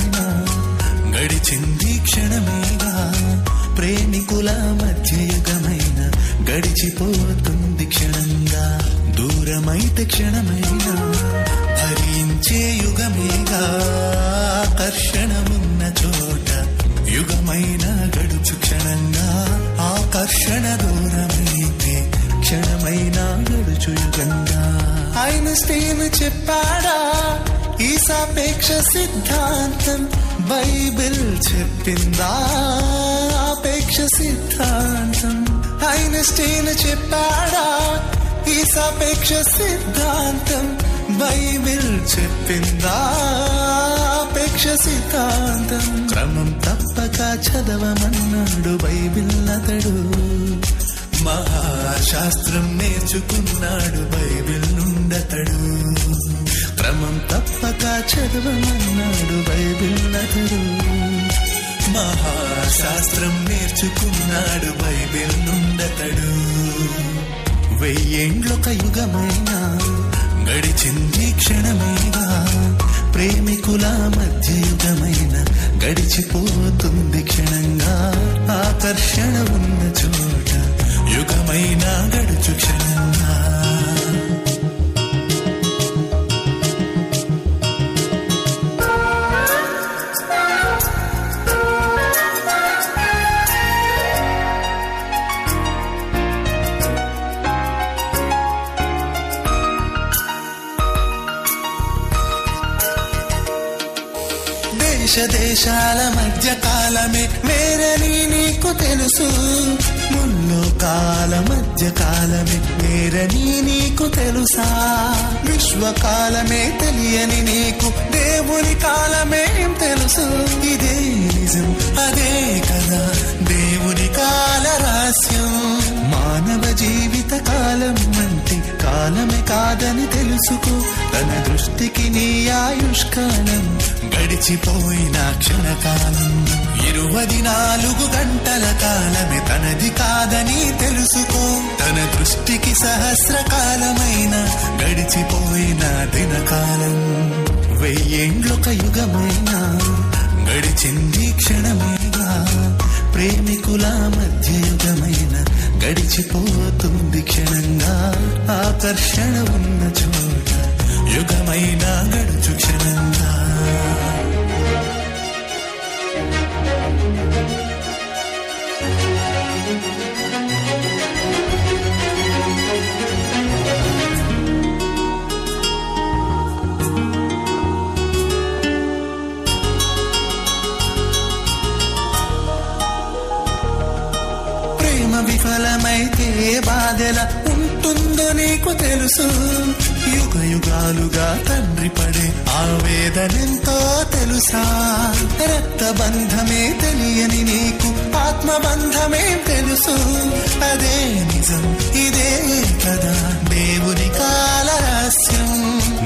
వెయ్యేండ్లొక గడిచింది క్షణమేగా ప్రేమికుల మధ్యయుగమైన గడిచిపోతుంది క్షణంగా? దూరమైతే క్షణమైనా? భరించే యుగమేగా? ఆకర్షణమున్న చోట యుగమైన గడుచు క్షణంగా? ఆకర్షణ దూరమైతే క్షణమైన గడుచు యుగంగా? ఆయన స్టేన్ చెప్పాడా? సాపేక్ష సిద్ధాంతం బైబిల్ చెప్పిందా? ఆపేక్ష సిద్ధాంతం ఐన్స్టీన్ చెప్పాడా? ఈ సాపేక్ష సిద్ధాంతం బైబిల్ చెప్పిందా? ఆపేక్ష సిద్ధాంతం క్రమం తప్పక చదవమన్నాడు బైబిల్ అతడు మహాశాస్త్రం నేర్చుకున్నాడు బైబిల్ నుండతడు. క్రమం తప్పక చదవమన్నాడు బైబిల్ అతడు మహాశాస్త్రం నేర్చుకున్నాడు బైబిల్ నుండతడు. వెయ్యేండ్లొక యుగమైనా గడిచింది క్షణమేగా ప్రేమికుల మధ్య యుగమైన గడిచిపోతుంది క్షణంగా. దేశ దేశాల మధ్య కాలమే. మేరని నీకు తెలుసు. ముల్లోకాల మధ్య కాలమే. మేరని నీకు తెలుసా? విశ్వకాలమే తెలియని నీకు. దేవుని కాలమే తెలుసు? ఇదే నిజం అదే కదా దేవుని కాల రహస్యం. మానవ జీవిత కాలం అంటే కాలమే కాదని తెలుసుకో. తన దృష్టికి నీ ఆయుష్కాలం గడిచిపోయిన క్షణకాలం. ఇరువది నాలుగు గంటల కాలమే తనది కాదని తెలుసుకో. తన దృష్టికి సహస్ర కాలమైన గడిచిపోయిన దినకాలం. వెయ్యేండ్లొక యుగమైనా గడిచింది క్షణమేగా ప్రేమికుల మధ్య యుగమైన గడిచిపోతుంది క్షణంగా. ఆకర్షణ ఉన్న చోట యుగమైన గడుచు క్షణంగా. విఫలమైతే బాధెల ఉంటుందో నీకు తెలుసు. యుగ యుగాలుగా తండ్రి పడే ఆవేదనెంతో తెలుసా? రక్త బంధమే తెలియని నీకు ఆత్మ బంధమే తెలుసు? అదే నిజం ఇదే కదా దేవుని కాల రహస్యం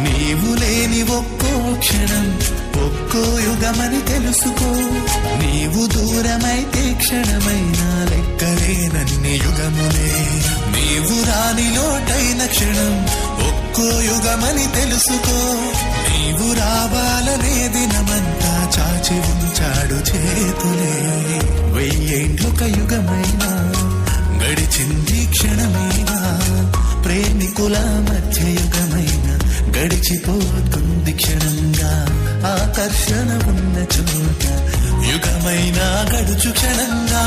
నీవు లేని ఒక్కో క్షణం ఒక్కో యుగమని తెలుసుకో. నీవు దూరమైతే క్షణం క్షణం ఒక్కో యుగమని తెలుసుకో. నీవు రావాలనే దినమంతా చాచి ఉంచాడు చేతులే. వెయ్యేండ్లొక యుగమైనా గడిచింది క్షణమైనా ప్రేమికుల మధ్య యుగమైన గడిచిపోతుంది క్షణంగా. ఆకర్షణ ఉన్న చోట యుగమైన గడుచు క్షణంగా.